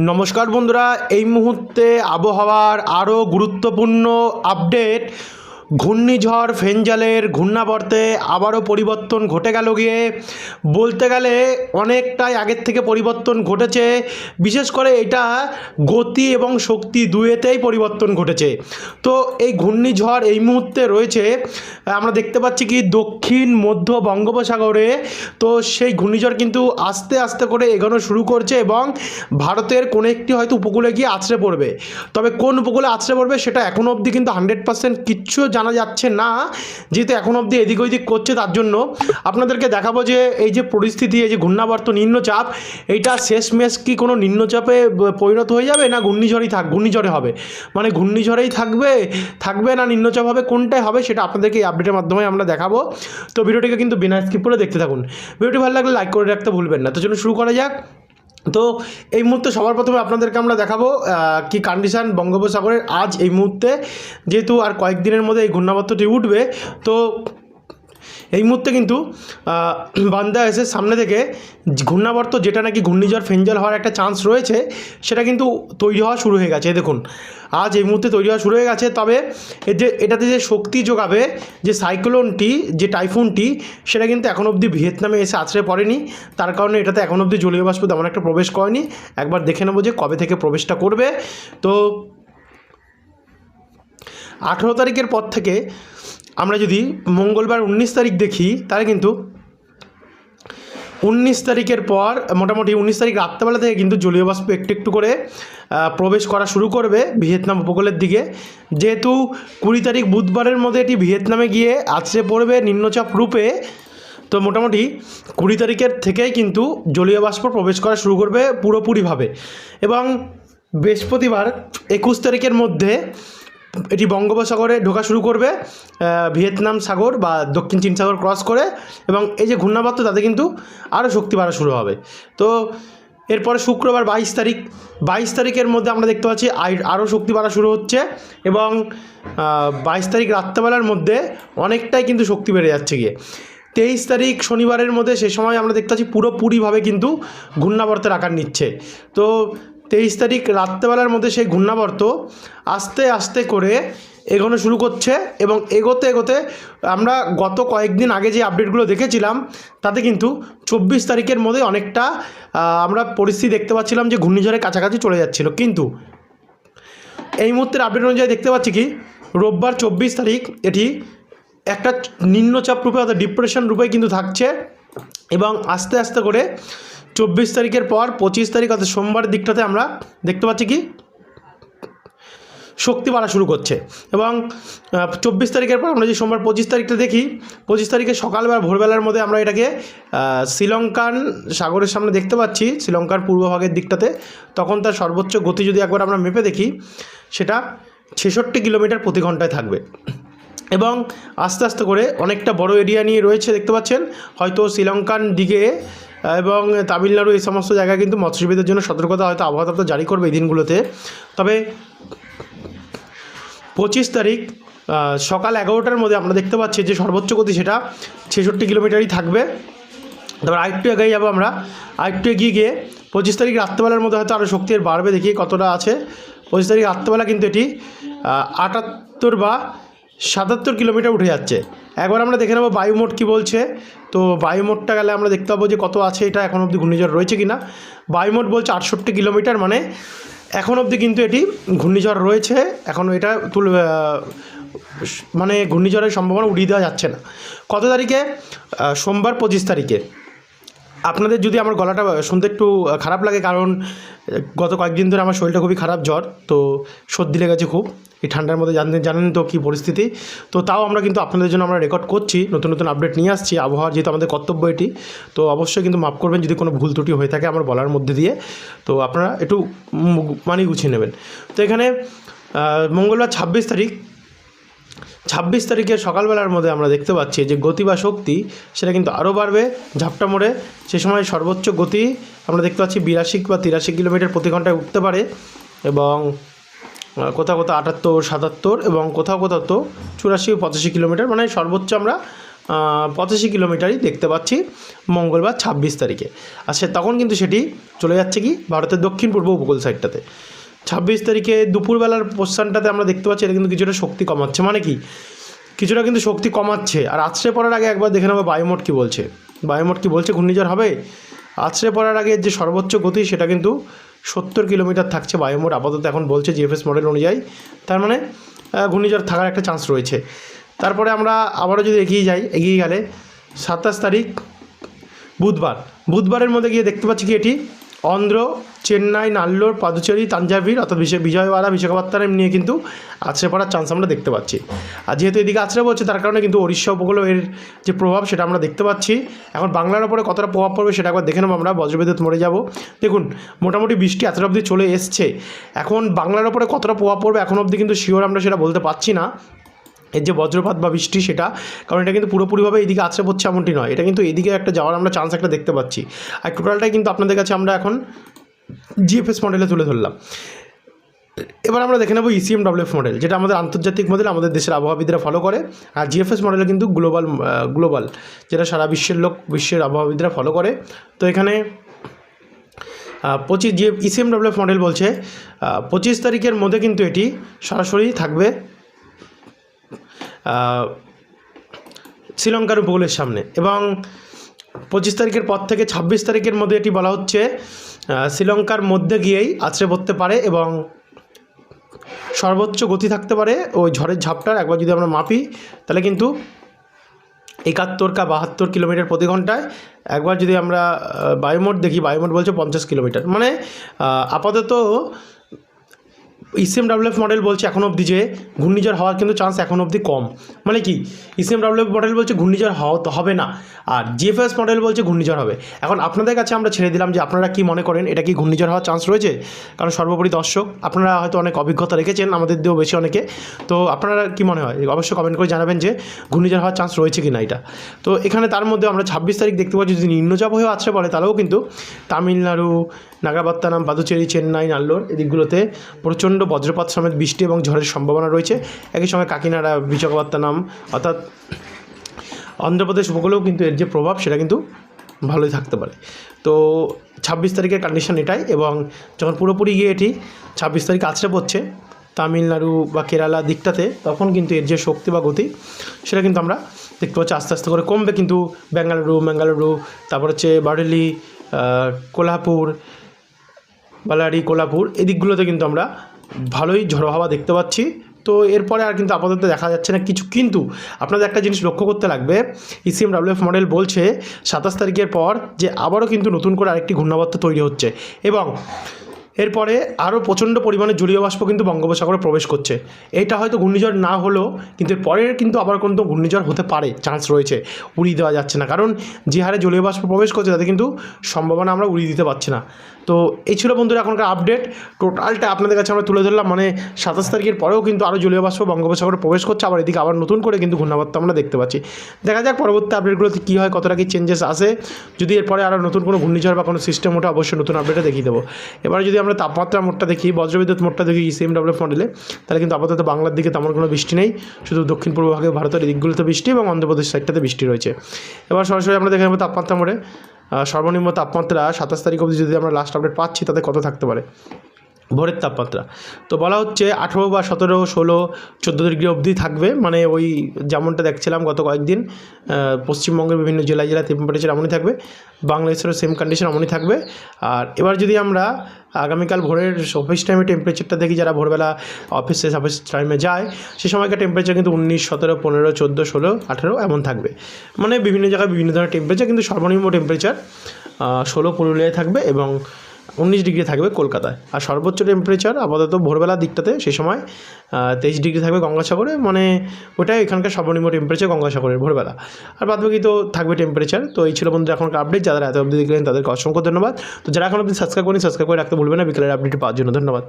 নমস্কার বন্ধুরা এই মুহূর্তে আবহাওয়ার আরও গুরুত্বপূর্ণ আপডেট ঘূর্ণিঝড় ফেঞ্জালের ঘূর্ণাবর্তে আবারও পরিবর্তন ঘটে গেল গিয়ে। বলতে গেলে অনেকটাই আগের থেকে পরিবর্তন ঘটেছে। বিশেষ করে এটা গতি এবং শক্তি দুয়েতেই পরিবর্তন ঘটেছে। তো এই ঘূর্ণিঝড় এই মুহূর্তে রয়েছে। আমরা দেখতে পাচ্ছি কি দক্ষিণ, মধ্য বঙ্গোপসাগরে। তো সেই ঘূর্ণিঝড় কিন্তু আস্তে আস্তে করে এগোনো শুরু করছে এবং ভারতের কোনো একটি হয়তো উপকূলে গিয়ে আছড়ে পড়বে। তবে কোন উপকূলে আছড়ে পড়বে সেটা এখনও অবধি কিন্তু হান্ড্রেড পার্সেন্ট কিচ্ছু জানা যাচ্ছে না, যেহেতু এখনও অবধি এদিক ওইদিক করছে, তার জন্য আপনাদেরকে দেখাবো যে এই যে পরিস্থিতি, এই যে ঘূর্ণাবর্ত নিম্নচাপ, এইটা শেষমেশ কি কোনো নিম্নচাপে পরিণত হয়ে যাবে না ঘূর্ণিঝড়ই থাক, ঘূর্ণিঝড়ে হবে? মানে ঘূর্ণিঝড়েই থাকবে থাকবে না নিম্নচাপ হবে কোনটাই হবে সেটা আপনাদেরকে এই আপডেটের মাধ্যমে আমরা দেখাবো। তো ভিডিওটিকে কিন্তু বিনা স্কিপ করে দেখতে থাকুন। ভিডিওটি ভালো লাগলে লাইক করে রাখতে ভুলবেন না। তো চলুন শুরু করা যাক। তো এই মুহূর্তে সবার প্রথমে আপনাদেরকে আমরা দেখাবো কি কন্ডিশন বঙ্গোপসাগরের আজ এই মুহূর্তে। যেহেতু আর কয়েকদিনের মধ্যে এই ঘূর্ণাবর্তটি উঠবে, তো এই মুহূর্তে কিন্তু বান্দা এসে সামনে থেকে ঘূর্ণাবর্ত, যেটা নাকি ঘূর্ণিঝড় ফেঞ্জাল হওয়ার একটা চান্স রয়েছে, সেটা কিন্তু তৈরি হওয়া শুরু হয়ে গেছে। দেখুন, আজ এই মুহূর্তে তৈরি হওয়া শুরু হয়ে গেছে। তবে যে, এটাতে যে শক্তি যোগাবে, যে সাইক্লোনটি যে টাইফুনটি সেটা কিন্তু এখন অবধি ভিয়েতনামে এসে আছড়ে পড়েনি। তার কারণে এটাতে এখন অবধি জলীয় বাষ্প তেমন একটা প্রবেশ করেনি। একবার দেখে নেব যে কবে থেকে প্রবেশটা করবে। তো, আঠেরো তারিখের পর থেকে আমরা যদি মঙ্গলবার উনিশ তারিখ দেখি, তাহলে কিন্তু উনিশ তারিখের পর, মোটামুটি উনিশ তারিখ রাত্রেবেলা থেকে কিন্তু জলীয় বাষ্প একটু একটু করে প্রবেশ করা শুরু করবে ভিয়েতনাম উপকূলের দিকে। যেহেতু কুড়ি তারিখ বুধবারের মধ্যে এটি ভিয়েতনামে গিয়ে আছড়ে পড়বে নিম্নচাপ রূপে, তো মোটামুটি কুড়ি তারিখের থেকেই কিন্তু জলীয় বাষ্প প্রবেশ করা শুরু করবে পুরোপুরিভাবে। এবং বৃহস্পতিবার একুশ তারিখের মধ্যে এটি বঙ্গোপসাগরে ঢোকা শুরু করবে ভিয়েতনাম সাগর বা দক্ষিণ চীন সাগর ক্রস করে এবং এই যে ঘূর্ণাবর্ত তাতে কিন্তু আরও শক্তি বাড়া শুরু হবে। তো এরপরে শুক্রবার বাইশ তারিখ, বাইশ তারিখের মধ্যে আমরা দেখতে পাচ্ছি আরও শক্তি বাড়া শুরু হচ্ছে এবং বাইশ তারিখ রাত্রেবেলার মধ্যে অনেকটাই কিন্তু শক্তি বেড়ে যাচ্ছে গিয়ে। তেইশ তারিখ শনিবারের মধ্যে সে সময় আমরা দেখতে পাচ্ছি পুরোপুরিভাবে কিন্তু ঘূর্ণাবর্তের আকার নিচ্ছে। তো তেইশ তারিখ রাত্রেবেলার মধ্যে সেই ঘূর্ণাবর্ত আস্তে আস্তে করে এগোনো শুরু করছে এবং এগোতে এগোতে আমরা গত কয়েকদিন আগে যে আপডেটগুলো দেখেছিলাম, তাতে কিন্তু চব্বিশ তারিখের মধ্যে অনেকটা আমরা পরিস্থিতি দেখতে পাচ্ছিলাম যে ঘূর্ণিঝড়ের কাছাকাছি চলে যাচ্ছিল। কিন্তু এই মুহূর্তের আপডেট অনুযায়ী দেখতে পাচ্ছি কি, রোববার চব্বিশ তারিখ এটি একটা নিম্নচাপ রূপে অর্থাৎ ডিপ্রেশন রূপে কিন্তু থাকছে এবং আস্তে আস্তে করে চব্বিশ তারিখের পর পঁচিশ তারিখ, অর্থাৎ সোমবার দিকটাতে আমরা দেখতে পাচ্ছি কি? শক্তি বাড়া শুরু করছে। এবং চব্বিশ তারিখের পর আমরা যে সোমবার পঁচিশ তারিখটা দেখি, পঁচিশ তারিখে সকালবেলা, ভোরবেলার মধ্যে আমরা এটাকে শ্রীলঙ্কান সাগরের সামনে দেখতে পাচ্ছি, শ্রীলঙ্কার পূর্বভাগের দিকটাতে। তখন তার সর্বোচ্চ গতি যদি একবার আমরা মেপে দেখি, সেটা ছেষট্টি কিলোমিটার প্রতি ঘন্টায় থাকবে। এবং আস্তে আস্তে করে অনেকটা বড় এরিয়া নিয়ে রয়েছে, দেখতে পাচ্ছেন? হয়তো শ্রীলঙ্কান দিকে এবং তামিলনাড়ু এই সমস্ত জায়গায় কিন্তু মৎস্যজীবীদের জন্য সতর্কতা হয়তো আবহাওয়া দপ্তর জারি করবে এই দিনগুলোতে। তবে পঁচিশ তারিখ সকাল এগারোটার মধ্যে আমরা দেখতে পাচ্ছি যে সর্বোচ্চ গতি সেটা ছেষট্টি কিলোমিটারই থাকবে। তারপর আরেকটু এগিয়ে যাব আমরা। আরেকটু এগিয়ে গিয়ে পঁচিশ তারিখ রাত্রেবেলার মধ্যে হয়তো আরও শক্তি বাড়বে, দেখি কতটা আছে। পঁচিশ তারিখ রাত্রেবেলা কিন্তু এটি আটাত্তর বা সাতাত্তর কিলোমিটার উঠে যাচ্ছে। একবার আমরা দেখে নেব বায়ুমোট কী বলছে। তো বায়ুমোটটা গেলে আমরা দেখতে পাবো যে কত আছে এটা এখন অবধি ঘূর্ণিঝড় রয়েছে কি না বায়ুমোট বলছে আটষট্টি কিলোমিটার মানে এখন অবধি কিন্তু এটি ঘূর্ণিঝড় রয়েছে। এখন এটা তুল মানে ঘূর্ণিঝড়ের সম্ভাবনা উড়িয়ে দেওয়া যাচ্ছে না। কত তারিখে? সোমবার পঁচিশ তারিখে। আপনাদের যদি আমার গলাটা শুনতে একটু খারাপ লাগে, কারণ গত কয়েকদিন ধরে আমার শরীরটা খুবই খারাপ জ্বর, তো সর্দি লেগেছে খুব। এই ঠান্ডার মধ্যে জানেন জানেন তো কী পরিস্থিতি। তো তাও আমরা কিন্তু আপনাদের জন্য আমরা রেকর্ড করছি, নতুন নতুন আপডেট নিয়ে আসছি। আবহাওয়ার যেহেতু আমাদের কর্তব্য এটি, তো অবশ্যই কিন্তু মাফ করবেন যদি কোনো ভুল ত্রুটি হয়ে থাকে আমার বলার মধ্যে দিয়ে। তো আপনারা একটু মানিয়ে গুছিয়ে নেবেন। তো এখানে মঙ্গলবার ছাব্বিশ তারিখ ছাব্বিশ তারিখের সকালবেলার মধ্যে আমরা দেখতে পাচ্ছি যে গতি বা শক্তি, সেটা কিন্তু আরও বাড়বে, ঝাপটা মোড়ে। সে সময় সর্বোচ্চ গতি আমরা দেখতে পাচ্ছি বিরাশি বা তিরাশি কিলোমিটার প্রতি ঘন্টায় উঠতে পারে এবং কোথাও কোথাও আটাত্তর, সাতাত্তর এবং কোথাও কোথাও তো চুরাশি পঁচাশি কিলোমিটার মানে সর্বোচ্চ আমরা পঁচাশি কিলোমিটারই দেখতে পাচ্ছি মঙ্গলবার ছাব্বিশ তারিখে। আর সে তখন কিন্তু সেটি চলে যাচ্ছে কি? ভারতের দক্ষিণ পূর্ব উপকূল সাইডটাতে ছাব্বিশ তারিখে দুপুরবেলার পোস্টানটাতে আমরা দেখতে পাচ্ছি, এটা কিন্তু কিছুটা শক্তি কমাচ্ছে। মানে কি? কিছুটা কিন্তু শক্তি কমাচ্ছে। আর আছড়ে পড়ার আগে একবার দেখে নেব বায়োমোট কী বলছে। বায়োমোট কী বলছে? ঘূর্ণিঝড় হবে? আছড়ে পড়ার আগে যে সর্বোচ্চ গতি, সেটা কিন্তু সত্তর কিলোমিটার থাকছে বায়োমোট। আপাতত এখন বলছে জিএফএস মডেল অনুযায়ী। তার মানে ঘূর্ণিঝড় থাকার একটা চান্স রয়েছে। তারপরে আমরা আবারও যদি এগিয়ে যাই, এগিয়ে গেলে সাতাশ তারিখ বুধবার। বুধবারের মধ্যে গিয়ে দেখতে পাচ্ছি কি এটি? অন্ধ্র, চেন্নাই, নাল্লোর, পাদুচেরি, তাঞ্জাভির, অর্থাৎ বিশে- বিজয়ওয়াড়া, বিশাখাপত্তনম নিয়ে কিন্তু আছড়ে পড়ার চান্স আমরা দেখতে পাচ্ছি। আর যেহেতু এদিকে আছড়ে পড়ছে, তার কারণে কিন্তু ওড়িশা উপকূলেও এর যে প্রভাব সেটা আমরা দেখতে পাচ্ছি। এখন বাংলার ওপরে কতটা প্রভাব পড়বে সেটা একবার দেখে নেব আমরা, বজ্রবিদ্যুৎ মরে যাব। দেখুন, মোটামুটি বৃষ্টি এতটা অবধি চলে এসছে। এখন বাংলার ওপরে কতটা প্রভাব পড়বে এখন অবধি কিন্তু শিওর আমরা সেটা বলতে পারছি না। এর যে বজ্রপাত বা বৃষ্টি সেটা, কারণ এটা কিন্তু পুরোপুরিভাবে এদিকে আছড়ে পড়ছে এমনটি নয়। এটা কিন্তু এদিকে একটা যাওয়ার আমরা চান্স একটা দেখতে পাচ্ছি। আর টোটালটাই কিন্তু আপনাদের কাছে আমরা এখন জিএফএস মডেলে তুলে ধরলাম। এবার আমরা দেখে নেব ইসিএম ডাব্লিউএফ মডেল যেটা আমাদের আন্তর্জাতিক মডেল আমাদের দেশের আবহাওয়াবিদরা ফলো করে। আর জিএফএস মডেলে কিন্তু গ্লোবাল গ্লোবাল যেটা সারা বিশ্বের লোক, বিশ্বের আবহাওয়াবিদরা ফলো করে। তো এখানে পঁচিশ যে ইসিএম ডাব্লিউএফ মডেল বলছে পঁচিশ তারিখের মধ্যে কিন্তু এটি সরাসরি থাকবে। শ্রীলঙ্কার উপকূলের সামনে। এবং পঁচিশ তারিখের পর থেকে ছাব্বিশ তারিখের মধ্যে এটি বলা হচ্ছে শ্রীলঙ্কার মধ্যে গিয়েই আছড়ে পড়তে পারে এবং সর্বোচ্চ গতি থাকতে পারে। ওই ঝড়ের ঝাপটার একবার যদি আমরা মাপি, তাহলে কিন্তু একাত্তর কা বাহাত্তর কিলোমিটার প্রতি ঘন্টায় একবার যদি আমরা বায়ুমোট দেখি বায়ুমোট বলছে পঞ্চাশ কিলোমিটার। মানে আপাতত ইসিএম ডাব্লিউএফ মডেল বলছে এখন অবধি যে ঘূর্ণিঝড় হওয়ার কিন্তু চান্স এখন অবধি কম। মানে কি? ইসিএম ডাব্লিউএফ মডেল বলছে ঘূর্ণিঝড় হওয়া তো হবে না। আর জিএফএস মডেল বলছে ঘূর্ণিঝড় হবে। এখন আপনাদের কাছে আমরা ছেড়ে দিলাম যে আপনারা কি মনে করেন, এটা কি ঘূর্ণিঝড় হওয়ার চান্স রয়েছে? কারণ সর্বোপরি দর্শক, আপনারা হয়তো অনেক অভিজ্ঞতা রেখেছেন, আমাদের দিয়েও বেশি অনেকে। তো আপনারা কি মনে হয়? অবশ্যই কমেন্ট করে জানাবেন যে ঘূর্ণিঝড় হওয়ার চান্স রয়েছে কি না এটা। তো এখানে তার মধ্যে আমরা ছাব্বিশ তারিখ দেখতে পাচ্ছি, যদি নিম্নচাপ হয়ে আছড়ে বলে তাহলেও কিন্তু তামিলনাড়ু, নাগাপাত্তানাম, পাদুচেরি, চেন্নাই, নাল্লোর এদিকগুলোতে প্রচণ্ড বজ্রপাত সমেত বৃষ্টি এবং ঝড়ের সম্ভাবনা রয়েছে। একই সঙ্গে কাকিনাড়া বিশাখাপত্তনম অর্থাৎ অন্ধ্রপ্রদেশ উপকূলেও কিন্তু এর যে প্রভাব সেটা কিন্তু ভালোই থাকতে পারে। তো ছাব্বিশ তারিখের কন্ডিশন এটাই এবং যখন পুরোপুরি গিয়ে এটি ছাব্বিশ তারিখ আছড়ে পড়ছে তামিলনাড়ু বা কেরালা দিকটাতে তখন কিন্তু এর যে শক্তি বা গতি সেটা কিন্তু আমরা দেখতে পাচ্ছি আস্তে আস্তে করে কমবে। কিন্তু বেঙ্গালুরু ম্যাঙ্গালুরু তারপর হচ্ছে বারেলি আহ, কোল্হাপুর বালারি কোলাপুর এই দিকগুলোতে কিন্তু আমরা ভালোই ঝড়ো হাওয়া দেখতে পাচ্ছি। তো এরপরে আর কিন্তু আপাতত দেখা যাচ্ছে না কিছু। কিন্তু আপনাদের একটা জিনিস লক্ষ্য করতে লাগবে ইসিএম ডাব্লিউএফ মডেল বলছে সাতাশ তারিখের পর যে আবারও কিন্তু নতুন করে আরেকটি ঘূর্ণাবর্ত তৈরি হচ্ছে। এবং এরপরে আরও প্রচণ্ড পরিমাণে জলীয় বাষ্প কিন্তু বঙ্গোপসাগরে প্রবেশ করছে। এটা হয়তো ঘূর্ণিঝড় না হলেও কিন্তু পরের কিন্তু আবার কিন্তু ঘূর্ণিঝড় হতে পারে চান্স রয়েছে, উড়িয়ে দেওয়া যাচ্ছে না। কারণ যে হারে জলীয় বাষ্প প্রবেশ করছে তাতে কিন্তু সম্ভাবনা আমরা উড়িয়ে দিতে পারছি না। তো এই ছিল বন্ধুরা এখনকার আপডেট টোটালটা আপনাদের কাছে আমরা তুলে ধরলাম মানে সাতাশ তারিখের পরেও কিন্তু আরও জলীয় বাষ্প বঙ্গোপসাগরে প্রবেশ করছে, আবার এদিকে আবার নতুন করে কিন্তু ঘূর্ণাবর্ত আমরা দেখতে পাচ্ছি। দেখা যাক পরবর্তী আপডেটগুলোতে কী হয়, কতটা কি চেঞ্জেস আসে। যদি এরপরে আরও নতুন কোনো ঘূর্ণিঝড় বা কোনো সিস্টেম ওটা অবশ্যই নতুন আপডেটে দেখিয়ে দেবো। এবারে যদি আমরা তাপমাত্রা মোটটা দেখি, বজ্রবিদ্যুৎ মোটটা দেখি ইসিএম ডাব্লিউ মডেলে তাহলে কিন্তু আপাতত বাংলার দিকে তেমন কোনো বৃষ্টি নেই। শুধু দক্ষিণ পূর্ব ভাগে ভারতের দিকগুলোতে বৃষ্টি এবং অন্ধ্রপ্রদেশ সাইডটাতে বৃষ্টি রয়েছে। এবার সরাসরি আমরা দেখে নেব তাপমাত্রা মোড়ে। সর্বনিম্ন তাপমাত্রা সাতাশ তারিখ অবধি যদি আমরা লাস্ট আপডেট পাচ্ছি, তাতে কত থাকতে পারে? ভোরের তাপমাত্রা। তো বলা হচ্ছে আঠেরো বা সতেরো, ষোলো, চোদ্দ ডিগ্রি অবধি থাকবে। মানে ওই যেমনটা দেখছিলাম গত কয়েকদিন পশ্চিমবঙ্গের বিভিন্ন জেলায় জেলায় টেম্পারেচার এমনই থাকবে, বাংলাদেশেরও সেম কন্ডিশন এমনই থাকবে। আর এবার যদি আমরা আগামীকাল ভোরের অফিস টাইমে টেম্পারেচারটা দেখি, যারা ভোরবেলা অফিসে অফিস টাইমে যায়, সে সময়কার টেম্পারেচার কিন্তু উনিশ, সতেরো, পনেরো, চোদ্দ, ষোলো, আঠেরো এমন থাকবে। মানে বিভিন্ন জায়গায় বিভিন্ন ধরনের টেম্পারেচার কিন্তু সর্বনিম্ন টেম্পারেচার ষোলো পুরুলিয়ায় থাকবে এবং উনিশ ডিগ্রি থাকবে কলকাতায়। আর সর্বোচ্চ টেম্পারেচার আপাতত ভোরবেলার দিকটাতে সেই সময় তেইশ ডিগ্রি থাকবে গঙ্গাসাগরে মানে ওটাই এখানকার সর্বনিম্ন টেম্পারেচার গঙ্গাসাগরের ভোরবেলা। আর বাদ বাকি তো থাকবে টেম্পারেচার তো এই ছিল বন্ধুরা এখনকার আপডেট যারা এত অবধি দেখলেন তাদেরকে অসংখ্য ধন্যবাদ। তো যারা এখন অবধি সাবস্ক্রাইব করেন সাবস্ক্রাইব করে রাখতে ভুলবেন না, বিকেলের আপডেট পাওয়ার জন্য ধন্যবাদ।